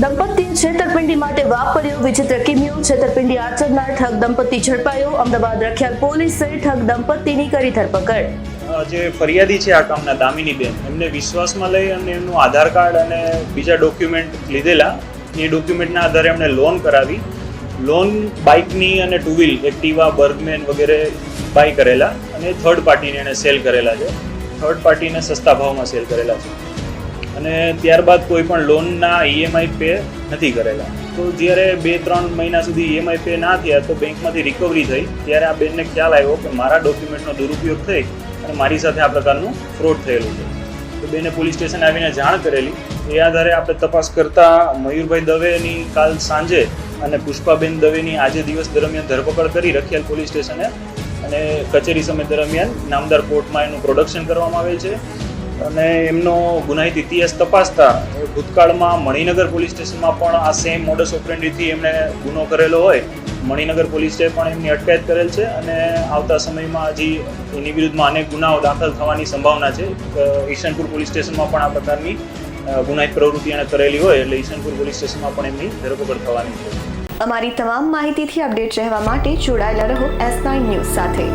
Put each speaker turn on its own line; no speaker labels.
દંપતીએ છેતરપિંડી માટે વાપર્યો વિચિત્ર કિમિયો, છેતરપિંડી આચરનાર ઠગ દંપતી ઝડપાયો. અમદાવાદ રખિયાલ પોલીસે ઠગ દંપતીની કરી ધરપકડ.
જે ફરિયાદી છે આ કામના દામિનીબેન, એમને વિશ્વાસમાં લઈ અને એમનું આધાર કાર્ડ અને બીજા ડોક્યુમેન્ટ લીધેલા. એ ડોક્યુમેન્ટના આધારે એમણે લોન કરાવી. લોન બાઇકની અને ટુ વ્હીલ એક્ટિવા બર્ગમેન વગેરે બાય કરેલા અને થર્ડ પાર્ટીને એણે સેલ કરેલા છે. થર્ડ પાર્ટીને સસ્તા ભાવમાં સેલ કરેલા છે. અને ત્યારબાદ કોઈ પણ લોનના ઈએમઆઈ પે નથી કરેલા. તો જ્યારે બે ત્રણ મહિના સુધી ઈએમઆઈ પે ના થયા તો બેંકમાંથી રિકવરી થઈ. ત્યારે આ બેનને ખ્યાલ આવ્યો કે મારા ડોક્યુમેન્ટનો દુરુપયોગ થઈ અને મારી સાથે આ પ્રકારનું ફ્રોડ થયેલું છે. તો બેને પોલીસ સ્ટેશન આવીને જાણ કરેલી. એ આધારે આપણે તપાસ કરતા મયુરભાઈ દવેની કાલ સાંજે અને પુષ્પાબેન દવેની આજે દિવસ દરમિયાન ધરપકડ કરી રખિયાલ પોલીસ સ્ટેશને અને કચેરી સમય દરમિયાન નામદાર કોર્ટમાં એનું પ્રોડક્શન કરવામાં આવે છે. અને એમનો ગુનાહિત ઇતિહાસ તપાસતા ભૂતકાળમાં મણિનગર પોલીસ સ્ટેશનમાં પણ આ સેમ મોડસ ઓપરેન્ડીથી એમણે ગુનો કરેલો હોય. મણિનગર પોલીસે પણ એમની અટકાયત કરેલ છે અને આવતા સમયમાં હજી એની વિરુદ્ધમાં અનેક ગુનાઓ દાખલ થવાની સંભાવના છે. ઈશનપુર પોલીસ સ્ટેશનમાં પણ આ પ્રકારની ગુનાહિત પ્રવૃત્તિ એણે કરેલી હોય એટલે ઈશનપુર પોલીસ સ્ટેશનમાં પણ એમની ધરપકડ થવાની છે.
અમારી તમામ માહિતીથી અપડેટ રહેવા માટે જોડાયેલા રહો એસ નાઇન ન્યૂઝ સાથે.